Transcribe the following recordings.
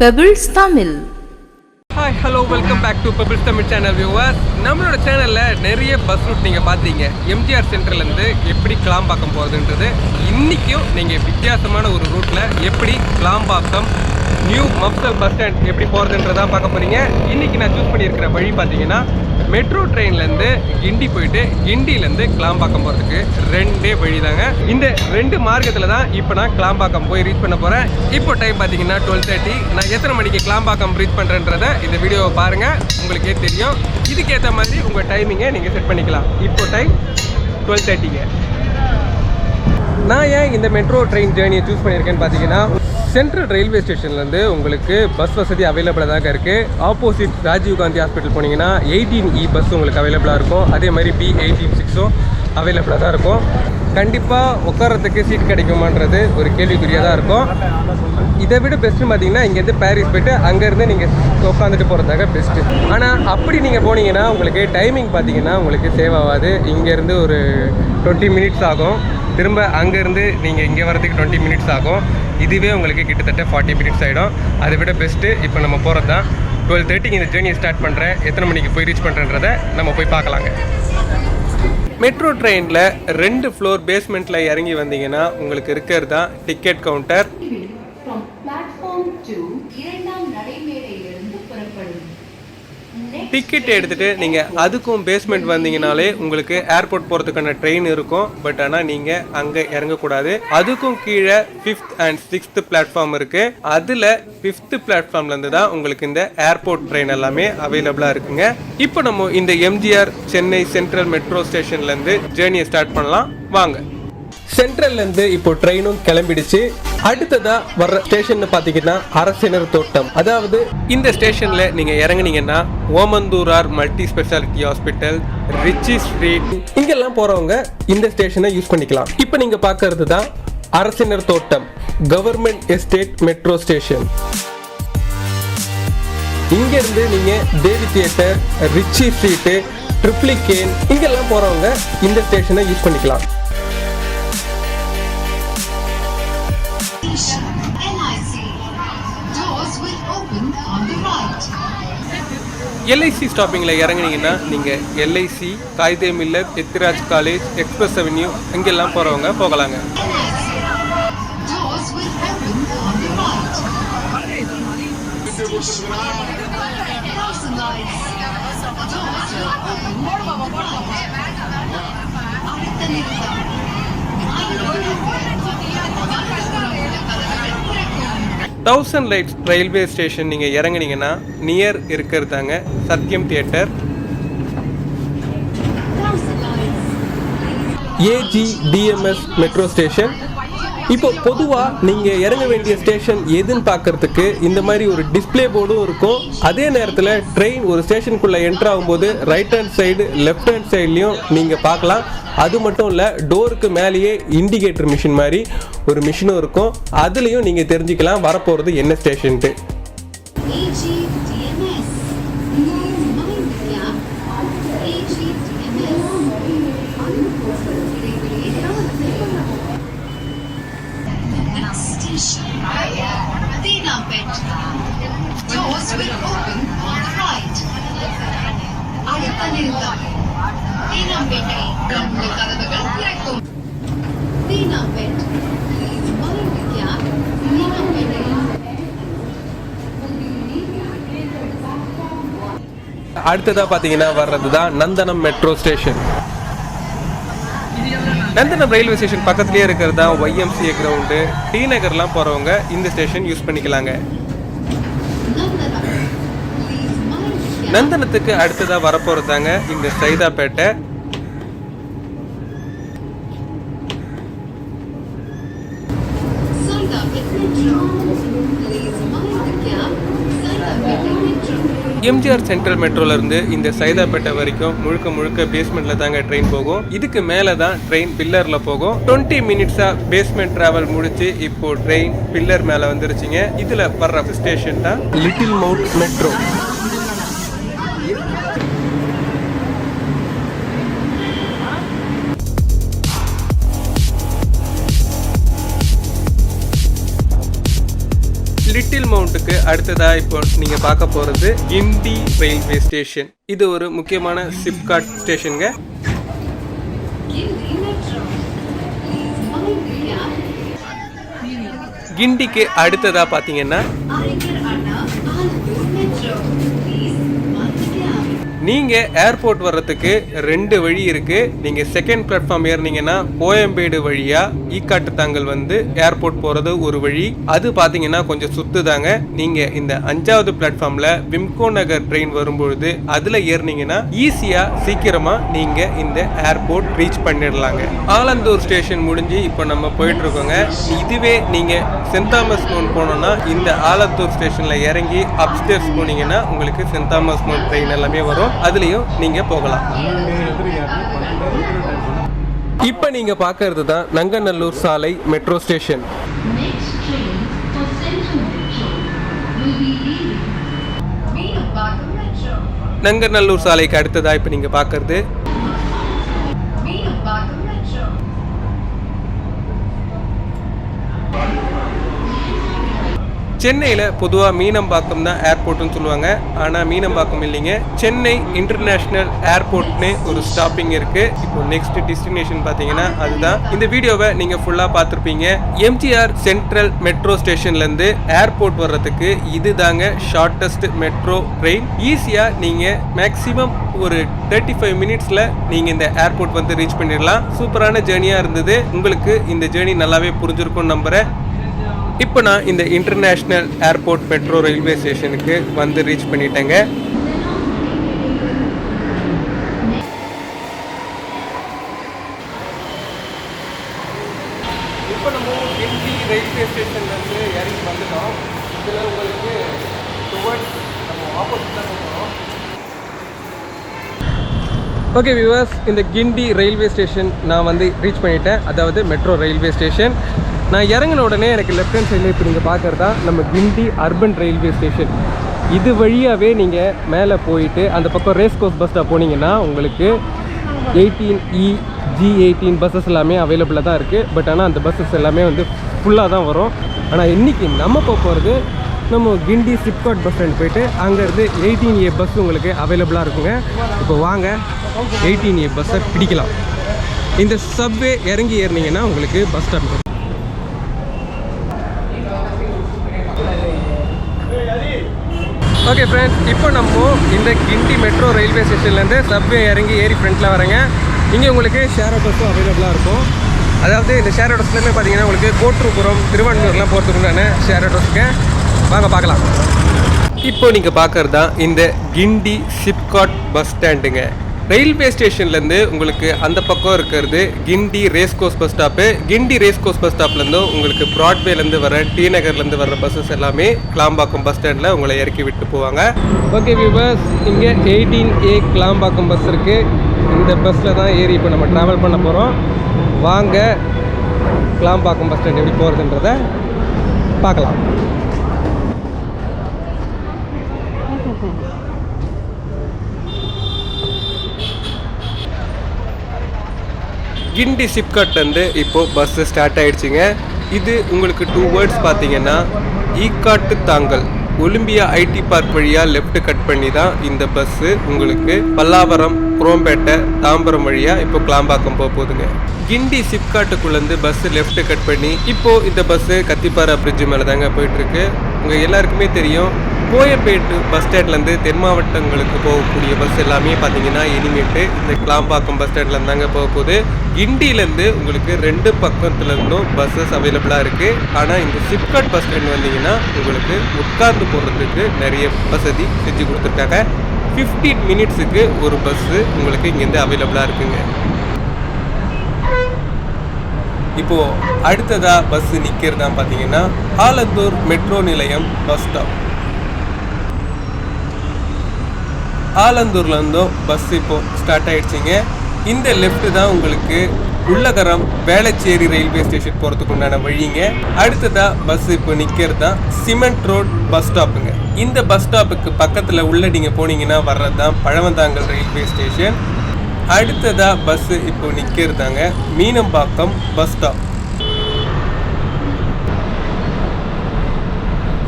Pebbles Tamil. Hi hello welcome back to Bubbles Tamil channel viewer நம்மளோட சேனலில் நிறைய bus route நீங்கள் பார்த்தீங்க எம்ஜிஆர் சென்டர்லேருந்து எப்படி கிளாம்பாக்கம் போகிறதுன்றது இன்றைக்கும் நீங்கள் வித்தியாசமான ஒரு ரூட்டில் எப்படி Kilambakkam new mofussil bus stand எப்படி போகிறதுன்றதா பார்க்க போகிறீங்க இன்றைக்கி நான் சூஸ் பண்ணியிருக்கிற வழி பார்த்தீங்கன்னா மெட்ரோ ட்ரெயின்லேருந்து கிண்டி போயிட்டு கிண்டிலேருந்து கிளாம்பாக்கம் போகிறதுக்கு ரெண்டே வழி தாங்க இந்த ரெண்டு மார்க்கத்தில் தான் இப்போ நான் கிளாம்பாக்கம் போய் ரீச் பண்ண போகிறேன் இப்போ டைம் பார்த்தீங்கன்னா டுவெல் தேர்ட்டி நான் எத்தனை மணிக்கு கிளாம்பாக்கம் ரீச் பண்ணுறேன்றதை இந்த வீடியோவை பாருங்கள் உங்களுக்கே தெரியும். இதுக்கேற்ற மாதிரி உங்கள் டைமிங்கை நீங்கள் செட் பண்ணிக்கலாம். இப்போ டைம் டுவெல் தேர்ட்டிங்க நான் ஏன் இந்த மெட்ரோ ட்ரெயின் ஜேர்னியை சூஸ் பண்ணியிருக்கேன்னு பார்த்தீங்கன்னா சென்ட்ரல் ரயில்வே ஸ்டேஷன்லேருந்து உங்களுக்கு பஸ் வசதி அவைலபிளாக தாங்க இருக்குது ஆப்போசிட் ராஜீவ் காந்தி ஹாஸ்பிட்டல் போனீங்கன்னா எயிட்டீன் இ பஸ் உங்களுக்கு அவைலபிளாக இருக்கும். அதே மாதிரி பி எயிட்டீன் சிக்ஸும் அவைலபிளாக தான் இருக்கும். கண்டிப்பாக உட்காரத்துக்கு சீட் கிடைக்குமான்றது ஒரு கேள்விக்குறியாக தான் இருக்கும். இதை விட பெஸ்ட்டு பார்த்தீங்கன்னா இங்கேருந்து பாரிஸ் போய்ட்டு அங்கேருந்து நீங்கள் உட்காந்துட்டு போகிறதாக பெஸ்ட்டு ஆனால் அப்படி நீங்கள் போனீங்கன்னா உங்களுக்கு டைமிங் பார்த்தீங்கன்னா உங்களுக்கு சேவ் ஆகாது. இங்கேருந்து ஒரு டுவெண்ட்டி மினிட்ஸ் ஆகும். திரும்ப அங்கேருந்து நீங்கள் இங்கே வரதுக்கு டுவெண்ட்டி மினிட்ஸ் ஆகும். இதுவே உங்களுக்கு கிட்டத்தட்ட ஃபார்ட்டி மினிட்ஸ் ஆகிடும் அதை விட பெஸ்ட்டு இப்போ நம்ம போகிறது தான் டுவெல் தேர்ட்டிக்கு இந்த ஜேர்னியை ஸ்டார்ட் பண்ணுறேன் எத்தனை மணிக்கு போய் ரீச் பண்ணுறன்றதை நம்ம போய் பார்க்கலாங்க. மெட்ரோ ட்ரெயினில் ரெண்டு ஃப்ளோர் பேஸ்மெண்ட்டில் இறங்கி வந்தீங்கன்னா உங்களுக்கு இருக்கிறது தான் டிக்கெட் கவுண்டர் டிக்கெட் எடுத்துகிட்டு நீங்கள் அதுக்கும் பேஸ்மெண்ட் வந்தீங்கனாலே உங்களுக்கு ஏர்போர்ட் போகிறதுக்கான ட்ரெயின் இருக்கும். பட் ஆனால் நீங்கள் அங்கே இறங்கக்கூடாது. அதுக்கும் கீழே ஃபிஃப்த் அண்ட் சிக்ஸ்த் பிளாட்ஃபார்ம் இருக்குது அதில் ஃபிஃப்த் பிளாட்ஃபார்ம்லேருந்து தான் உங்களுக்கு இந்த ஏர்போர்ட் ட்ரெயின் எல்லாமே அவைலபிளாக இருக்குங்க. இப்போ நம்ம இந்த எம்ஜிஆர் சென்னை சென்ட்ரல் மெட்ரோ ஸ்டேஷன்லேருந்து ஜேர்னியை ஸ்டார்ட் பண்ணலாம். வாங்க. சென்ட்ரல்லேருந்து இப்போ ட்ரெயினும் கிளம்பிடுச்சு. அடுத்ததா வர்ற ஸ்டேஷன் பார்த்தீங்கன்னா அரசினர் தோட்டம். அதாவது இந்த ஸ்டேஷன்ல நீங்க இறங்குனீங்கன்னா Omandurar multi speciality hospital Ritchie street இங்கெல்லாம் போறவங்க இந்த ஸ்டேஷனை யூஸ் பண்ணிக்கலாம். இப்போ நீங்க பார்க்கறது தான் அரசினர் தோட்டம் கவர்மெண்ட் எஸ்டேட் மெட்ரோ ஸ்டேஷன். இங்கேருந்து நீங்கள் நீங்க Devi theatre Ritchie street Triplicane இங்கெல்லாம் போறவங்க இந்த ஸ்டேஷனை யூஸ் பண்ணிக்கலாம். எல்ஐசி ஸ்டாப்பிங்கில் இறங்குனீங்கன்னா நீங்கள் LIC Quaide Millath Ethiraj college Express Avenue இங்கெல்லாம் போகிறவங்க போகலாங்க LIC. Doors thousand lights railway station நீங்கள் இறங்குனீங்கன்னா near இருக்கிறதாங்க Sathyam theatre AG DMS metro station இப்போ பொதுவாக நீங்கள் இறங்க வேண்டிய ஸ்டேஷன் எதுன்னு பார்க்கறதுக்கு இந்த மாதிரி ஒரு டிஸ்ப்ளே போர்டும் இருக்கும். அதே நேரத்தில் ட்ரெயின் ஒரு ஸ்டேஷனுக்குள்ளே என்டர் ஆகும்போது right hand side left hand சைட்லேயும் நீங்கள் பார்க்கலாம். அது மட்டும் இல்லை டோருக்கு மேலேயே இண்டிகேட்டர் மிஷின் மாதிரி ஒரு மிஷினும் இருக்கும். அதுலேயும் நீங்கள் தெரிஞ்சுக்கலாம் வரப்போகிறது என்ன ஸ்டேஷன்ட்டு அடுத்ததாக பார்த்தீங்கன்னா வர்றது தான் Nandanam metro station Nandanam railway station பக்கத்துலேயே இருக்கிறது தான் ஒய்எம்சிஏ கிரவுண்டு டி நகர்லாம் போகிறவங்க இந்த ஸ்டேஷன் யூஸ் பண்ணிக்கலாங்க. நந்தனத்துக்கு அடுத்ததாக வரப்போகிறதாங்க இந்த சைதாப்பேட்டை. எம்ஜிஆர் சென்ட்ரல் மெட்ரோலேருந்து இந்த சைதாப்பேட்டை வரைக்கும் முழுக்க முழுக்க பேஸ்மெண்ட்டில் தாங்க ட்ரெயின் போகும். இதுக்கு மேலே தான் ட்ரெயின் பில்லரில் போகும். டுவெண்ட்டி மினிட்ஸாக பேஸ்மெண்ட் ட்ராவல் முடிச்சு இப்போ ட்ரெயின் பில்லர் மேலே வந்துருச்சுங்க. இதில் வர்ற ஸ்டேஷன் தான் லிட்டில் மவுண்ட் மெட்ரோ லிட்டில் அடுத்ததா இப்போ நீங்க பார்க்க போறது கிண்டி ரயில்வே ஸ்டேஷன் இது ஒரு முக்கியமான சிப்காட் ஸ்டேஷனுங்க கிண்டிக்கு அடுத்ததா பாத்தீங்கன்னா நீங்கள் ஏர்போர்ட் வர்றதுக்கு ரெண்டு வழி இருக்குது நீங்கள் செகண்ட் பிளாட்ஃபார்ம் ஏறினீங்கன்னா கோயம்பேடு வழியாக ஈக்காட்டு தாங்கல் வந்து ஏர்போர்ட் போகிறது ஒரு வழி. அது பார்த்தீங்கன்னா கொஞ்சம் சுத்துதாங்க. நீங்கள் இந்த அஞ்சாவது பிளாட்ஃபார்மில் விம்கோ நகர் ட்ரெயின் வரும்பொழுது அதில் ஏறினீங்கன்னா ஈஸியாக சீக்கிரமாக நீங்கள் இந்த ஏர்போர்ட் ரீச் பண்ணிடலாங்க. ஆலந்தூர் ஸ்டேஷன் முடிஞ்சு இப்போ நம்ம போயிட்டுருக்கோங்க. இதுவே நீங்கள் சென்ட் தாமஸ் மவுண்ட் போனோன்னா இந்த ஆலந்தூர் ஸ்டேஷனில் இறங்கி அப்ஸ்டேர்ஸ் போனீங்கன்னா உங்களுக்கு சென்ட் தாமஸ் மவுண்ட் ட்ரெயின் எல்லாமே வரும். அதுலயும் நீங்க போகலாம். இப்போ நீங்க பார்க்கறது தான் நங்கநல்லூர் சாலை மெட்ரோ ஸ்டேஷன். நங்கநல்லூர் சாலைக்கு அடுத்ததா இப்போ நீங்க பார்க்கறது சென்னையில் பொதுவாக மீனம்பாக்கம் தான் ஏர்போர்ட்னு சொல்லுவாங்க. ஆனால் மீனம்பாக்கம் இல்லைங்க. சென்னை இன்டர்நேஷ்னல் ஏர்போர்ட்னு ஒரு ஸ்டாப்பிங் இருக்கு. இப்போ நெக்ஸ்ட் டெஸ்டினேஷன் பார்த்தீங்கன்னா அதுதான். இந்த வீடியோவை நீங்கள் ஃபுல்லாக பார்த்துருப்பீங்க. எம்ஜிஆர் சென்ட்ரல் மெட்ரோ ஸ்டேஷன்லேருந்து ஏர்போர்ட் வர்றதுக்கு இதுதாங்க ஷார்ட்டஸ்ட் மெட்ரோ ட்ரெயின் ஈஸியாக நீங்கள் மேக்ஸிமம் ஒரு தேர்ட்டி ஃபைவ் மினிட்ஸில் நீங்கள் இந்த ஏர்போர்ட் வந்து ரீச் பண்ணிடலாம். சூப்பரான ஜேர்னியாக இருந்தது. உங்களுக்கு இந்த ஜேர்னி நல்லாவே புரிஞ்சிருக்கும்னு நம்புகிறேன் இப்போ நான் இந்த இன்டர்நேஷ்னல் ஏர்போர்ட் மெட்ரோ ரயில்வே ஸ்டேஷனுக்கு வந்து ரீச் பண்ணிட்டேங்க. இப்போ நம்ம எம்ஜி ரயில்வே ஸ்டேஷன்லேருந்து இறங்கி வந்துட்டோம். இதில் உங்களுக்கு டுவர்ட்ஸ் நம்ம ஆப்போசிட் தான் போகிறோம் ஓகே வியூவர்ஸ் இந்த கிண்டி ரயில்வே ஸ்டேஷன் நான் வந்து ரீச் பண்ணிட்டேன். அதாவது மெட்ரோ ரயில்வே ஸ்டேஷன் நான் இறங்கின உடனே எனக்கு லெஃப்ட் ஹேண்ட் சைடில் இப்போ நீங்கள் பார்க்குறதா நம்ம கிண்டி அர்பன் ரயில்வே ஸ்டேஷன் இது வழியாகவே நீங்கள் மேலே போயிட்டு அந்த பக்கம் ரேஸ் கோர்ஸ் பஸ் ஸ்டாப் போனீங்கன்னா உங்களுக்கு eighteen E G eighteen buses எல்லாமே அவைலபிளாக தான் இருக்குது பட் ஆனால் அந்த பஸ்ஸஸ் எல்லாமே வந்து ஃபுல்லாக தான் வரும். ஆனால் இன்றைக்கி நம்ம போகிறது நம்ம கிண்டி சிப்காட் பஸ் ஸ்டாண்ட் போயிட்டு அங்கேருந்து எயிட்டீன் ஏ பஸ் உங்களுக்கு அவைலபிளாக இருக்குங்க. இப்போ வாங்க எயிட்டீன் ஏ பஸ்ஸை பிடிக்கலாம். இந்த சப்வே இறங்கி ஏறினீங்கன்னா உங்களுக்கு பஸ் ஸ்டாண்ட் ஓகே ஃப்ரெண்ட்ஸ் இப்போ நம்ம இந்த கிண்டி மெட்ரோ ரயில்வே ஸ்டேஷன்லேருந்து சப்வே இறங்கி ஏறி ஃப்ரண்ட்டில் வரேங்க. இங்கே உங்களுக்கு ஷேர் ஆட்டோஸும் அவைலபிளாக இருக்கும். அதாவது இந்த ஷேர் ஆட்டோஸ்லேயுமே பார்த்தீங்கன்னா உங்களுக்கு கோட்ருபுரம் திருவண்ணூர்லாம் போகிறதுக்கு உண்டான ஷேர் ஆட்டோஸ்க்கு வாங்க பார்க்கலாம். இப்போ நீங்கள் பார்க்கறது தான் இந்த கிண்டி சிப்காட் பஸ் ஸ்டாண்டுங்க ரயில்வே ஸ்டேஷன்லேருந்து உங்களுக்கு அந்த பக்கம் இருக்கிறது Guindy race course bus stop Guindy race course bus ஸ்டாப்லேருந்து உங்களுக்கு ப்ராட்வேலேருந்து வர டி நகர்லேருந்து வர பஸ்ஸஸ் எல்லாமே கிளாம்பாக்கம் பஸ் ஸ்டாண்டில் உங்களை இறக்கி விட்டு போவாங்க. ஓகே வியூவர்ஸ் இங்கே எயிட்டீன் ஏ கிளாம்பாக்கம் பஸ் இருக்குது இந்த பஸ்ஸில் தான் ஏறி இப்போ நம்ம ட்ராவல் பண்ண போகிறோம் வாங்க கிளாம்பாக்கம் பஸ் ஸ்டாண்ட் எப்படி போகிறதுன்றத பார்க்கலாம். கிண்டி சிப்காட்லேருந்து இப்போது பஸ்ஸு ஸ்டார்ட் ஆகிடுச்சிங்க இது உங்களுக்கு டூ வேர்ட்ஸ் பார்த்தீங்கன்னா Ekkattuthangal. Olympia IT park வழியாக லெஃப்ட் கட் பண்ணி தான் இந்த பஸ்ஸு உங்களுக்கு பல்லாவரம் குரோம்பேட்டை தாம்பரம் வழியாக இப்போ கிளாம்பாக்கம் போக போகுதுங்க. கிண்டி சிப்காட்டுக்குள்ளேருந்து பஸ்ஸு லெஃப்ட் கட் பண்ணி இப்போது இந்த பஸ்ஸு கத்திப்பாரா பிரிட்ஜு மேலே தாங்க போயிட்டுருக்கு. உங்கள் எல்லாருக்குமே தெரியும் கோயம்பேட்டு பஸ் ஸ்டாண்ட்லேருந்து தென் மாவட்டங்களுக்கு போகக்கூடிய பஸ் எல்லாமே பார்த்தீங்கன்னா இனிமேட்டு இந்த கிளாம்பாக்கம் பஸ் ஸ்டாண்ட்லேருந்து தாங்க போக போகுது. கிண்டியிலேருந்து உங்களுக்கு ரெண்டு பக்கத்துலேருந்தும் பஸ்ஸஸ் அவைலபிளாக இருக்குது ஆனால் இந்த சிப்காட் பஸ் ஸ்டாண்ட் வந்தீங்கன்னா உங்களுக்கு உட்கார்ந்து போகிறதுக்கு நிறைய வசதி செஞ்சு கொடுத்துருக்காங்க. 15 மினிட்ஸுக்கு ஒரு பஸ்ஸு உங்களுக்கு இங்கேருந்து அவைலபிளாக இருக்குங்க. இப்போ அடுத்ததா பஸ் நிக்கிறதா பாத்தீங்கன்னா ஆலந்தூர் மெட்ரோ நிலையம் பஸ் ஸ்டாப் ஆலந்தூர்ல இருந்தும் பஸ் இப்போ ஸ்டார்ட் ஆயிடுச்சுங்க. இந்த லெஃப்ட் தான் உங்களுக்கு உள்ளகரம் வேளச்சேரி ரயில்வே ஸ்டேஷன் போகிறதுக்கு உண்டான வழிங்க. அடுத்ததா பஸ் இப்போ நிற்கிறது தான் சிமெண்ட் ரோட் பஸ் ஸ்டாப்புங்க இந்த பஸ் ஸ்டாப்புக்கு பக்கத்தில் உள்ள நீங்கள் போனீங்கன்னா வர்றது தான் பழவந்தாங்கல் ரயில்வே ஸ்டேஷன் அடுத்ததாக பஸ் இப்போ நிற்கிறதாங்க மீனம்பாக்கம் பஸ் ஸ்டாப்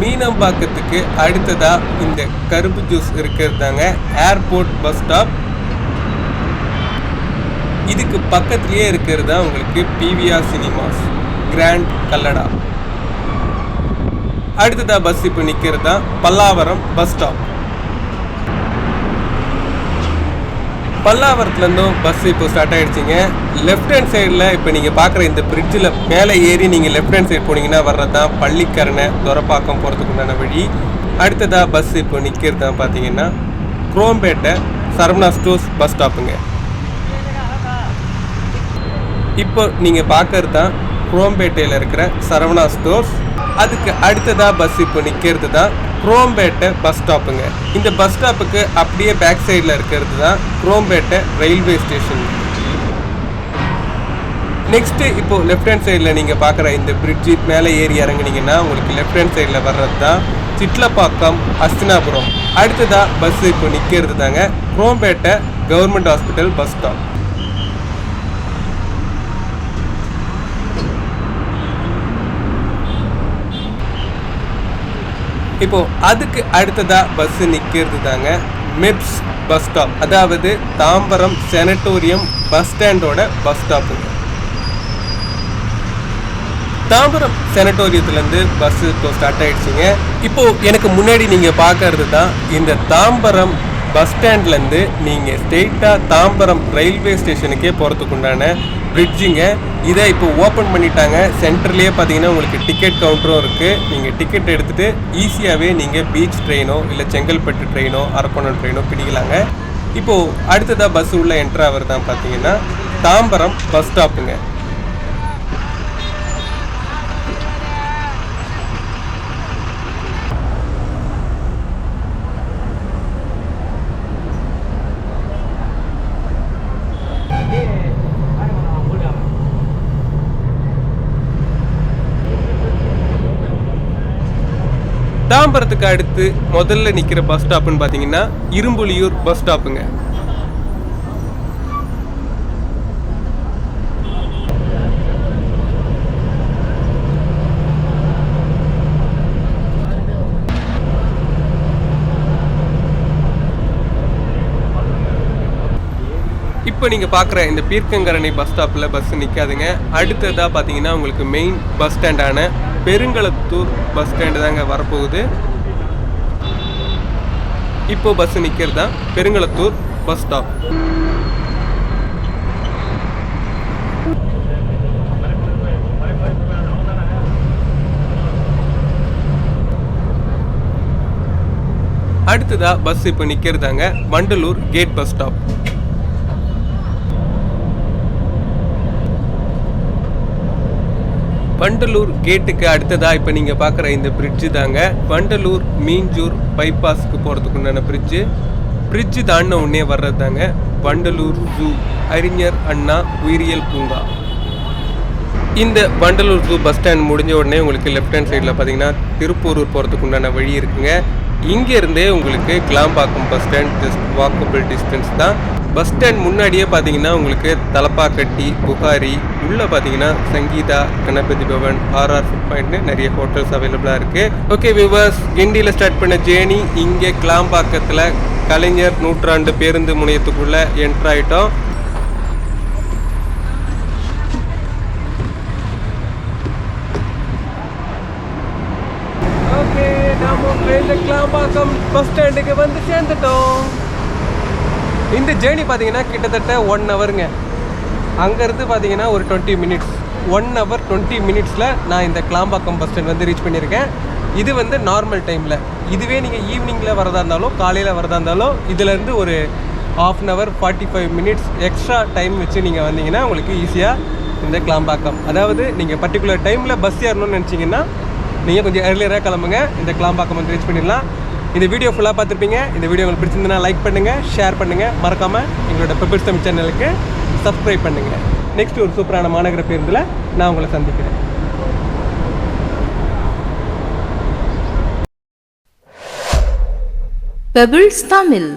மீனம்பாக்கத்துக்கு அடுத்ததா இந்த கரும்பு ஜூஸ் இருக்கிறதாங்க ஏர்போர்ட் பஸ் ஸ்டாப் இதுக்கு பக்கத்துலேயே இருக்கிறது தான் உங்களுக்கு பிவிஆர் சினிமாஸ் கிராண்ட் கல்லடா அடுத்ததா பஸ் இப்போ நிற்கிறது தான் பல்லாவரம் பஸ் ஸ்டாப் பல்லாவரத்துலேருந்தும் பஸ் இப்போ ஸ்டார்ட் ஆகிடுச்சிங்க லெஃப்ட் ஹேண்ட் சைடில் இப்போ நீங்கள் பார்க்குற இந்த பிரிட்ஜில் மேலே ஏறி நீங்கள் லெஃப்ட் ஹேண்ட் சைடு போனீங்கன்னா வர்றது தான் பள்ளிக்கரணை துரப்பாக்கம் போகிறதுக்கு உண்டான வழி. அடுத்ததாக பஸ் இப்போ நிற்கிறது தான் பார்த்தீங்கன்னா குரோம்பேட்டை சரவணா ஸ்டோர்ஸ் பஸ் ஸ்டாப்புங்க இப்போ நீங்கள் பார்க்கறது தான் குரோம்பேட்டையில் இருக்கிற சரவணா ஸ்டோர்ஸ் அதுக்கு அடுத்ததாக பஸ் இப்போ நிற்கிறது தான் குரோம்பேட்டை பஸ் ஸ்டாப்புங்க இந்த பஸ் ஸ்டாப்புக்கு அப்படியே பேக் சைடில் இருக்கிறது தான் குரோம்பேட்டை ரயில்வே ஸ்டேஷன் நெக்ஸ்ட்டு இப்போ லெஃப்ட் ஹேண்ட் சைடில் நீங்கள் பார்க்குற இந்த பிரிட்ஜு மேலே ஏறி இறங்குனீங்கன்னா உங்களுக்கு லெஃப்ட் ஹேண்ட் சைடில் வர்றது தான் சிட்லப்பாக்கம் அஸ்தினாபுரம் அடுத்ததாக பஸ்ஸு இப்போ நிற்கிறது தாங்க Chromepet government hospital bus stop இப்போது அதுக்கு அடுத்ததாக பஸ்ஸு நிற்கிறது தாங்க மிப்ஸ் பஸ் ஸ்டாப் அதாவது தாம்பரம் செனட்டோரியம் பஸ் ஸ்டாண்டோட பஸ் ஸ்டாப்புங்க தாம்பரம் செனட்டோரியத்துலேருந்து பஸ்ஸு இப்போ ஸ்டார்ட் ஆகிடுச்சிங்க இப்போது எனக்கு முன்னாடி நீங்கள் பார்க்கறது தான் இந்த தாம்பரம் பஸ் ஸ்டாண்ட்லேருந்து நீங்கள் ஸ்ட்ரெயிட்டாக தாம்பரம் ரயில்வே ஸ்டேஷனுக்கே போகிறதுக்கு உண்டான பிரிட்ஜுங்க இதை இப்போ ஓப்பன் பண்ணிட்டாங்க. சென்டர்லேயே பார்த்தீங்கன்னா உங்களுக்கு டிக்கெட் கவுண்டரும் இருக்குது நீங்கள் டிக்கெட் எடுத்துகிட்டு ஈஸியாகவே நீங்கள் பீச் ட்ரெயினோ இல்லை செங்கல்பட்டு ட்ரெயினோ அரக்கோணம் ட்ரெயினோ பிடிக்கலாங்க. இப்போது அடுத்ததாக பஸ் உள்ள என்ட்ரு ஆகிறது தான் பார்த்தீங்கன்னா தாம்பரம் பஸ் ஸ்டாப்புங்க விளாம்பரத்துக்கு அடுத்து முதல்ல நிற்கிற பஸ் ஸ்டாப்னு பார்த்தீங்கன்னா இரும்புலியூர் பஸ் ஸ்டாப்புங்க இப்போ நீங்கள் பார்க்குற இந்த பீர்க்கங்கரணை பஸ் ஸ்டாப்பில் பஸ் நிற்காதுங்க அடுத்ததாக பார்த்தீங்கன்னா உங்களுக்கு மெயின் பஸ் ஸ்டாண்டான பெருங்களத்தூர் பஸ் ஸ்டாண்டு தாங்க வரப்போகுது. இப்போ பஸ் நிற்கிறது தான் பெருங்களத்தூர் பஸ் ஸ்டாப் அடுத்ததாக பஸ் இப்போ நிற்கிறதாங்க Vandalur gate bus stop Vandalur கேட்டுக்கு அடுத்ததாக இப்போ நீங்கள் பார்க்குற இந்த பிரிட்ஜு தாங்க. வண்டலூர் மீஞ்சூர் பைபாஸ்க்கு போகிறதுக்கு உண்டான பிரிட்ஜு பிரிட்ஜு தாண்டின உடனே வர்றது தாங்க வண்டலூர் ஜூ அறிஞர் அண்ணா உயிரியல் பூங்கா. இந்த வண்டலூர் ஜூ பஸ் ஸ்டாண்ட் முடிஞ்ச உடனே உங்களுக்கு லெஃப்ட் ஹேண்ட் சைடில் பார்த்தீங்கன்னா திருப்பூரூர் போகிறதுக்கு உண்டான வழி இருக்குங்க. இங்கேருந்தே உங்களுக்கு Kilambakkam bus stand just walkable distance தான். பஸ் ஸ்டாண்ட் முன்னாடியே பார்த்தீங்கன்னா உங்களுக்கு தலப்பாக்கட்டி புகாரி உள்ளே பார்த்தீங்கன்னா சங்கீதா கணபதி பவன் ஆர்ஆர் ஃபுட் பாயிண்ட்னு நிறைய ஹோட்டல்ஸ் அவைலபிளாக இருக்குது ஓகே விவர்ஸ் கிண்டியில் ஸ்டார்ட் பண்ண ஜேர்னி இங்கே கிளாம்பாக்கத்தில் கலைஞர் நூற்றாண்டு பேருந்து முனையத்துக்குள்ளே என்ட்ரு ஆகிட்டோம் ஓகே நாம கிளாம்பாக்கம் பஸ் ஸ்டாண்டுக்கு வந்து சேர்ந்துட்டோம். இந்த ஜேர்னி பார்த்தீங்கன்னா கிட்டத்தட்ட ஒன் ஹவருங்க அங்கேருந்து பார்த்தீங்கன்னா ஒரு twenty minutes one hour twenty மினிட்ஸில் நான் இந்த கிளாம்பாக்கம் பஸ் ஸ்டாண்ட் வந்து ரீச் பண்ணியிருக்கேன். இது வந்து நார்மல் டைமில் இதுவே நீங்கள் ஈவினிங்கில் வரதா இருந்தாலும் காலையில் வரதா இருந்தாலும் இதுலேருந்து ஒரு half an hour forty five minutes extra time வச்சு நீங்கள் வந்தீங்கன்னா உங்களுக்கு ஈஸியாக இந்த கிளாம்பாக்கம் அதாவது நீங்கள் பர்டிகுலர் டைமில் பஸ் ஏறணும்னு நினச்சிங்கன்னா நீங்கள் கொஞ்சம் ஏர்லியராக கிளம்புங்க. இந்த கிளாம்பாக்கம் வந்து ரீச் பண்ணிடலாம். இந்த வீடியோ ஃபுல்லாக பார்த்துருப்பீங்க. இந்த வீடியோ உங்களுக்கு பிடிச்சிருந்தனா லைக் பண்ணுங்கள் ஷேர் பண்ணுங்கள் மறக்காமல் எங்களோட பெப்பர்ஸ் தமிழ் சேனலுக்கு சப்ஸ்கிரைப் பண்ணுங்கள் நெக்ஸ்ட் ஒரு சூப்பரான மாநகர பேருந்தில் நான் உங்களை சந்திக்கிறேன். Pebbles தமிழ்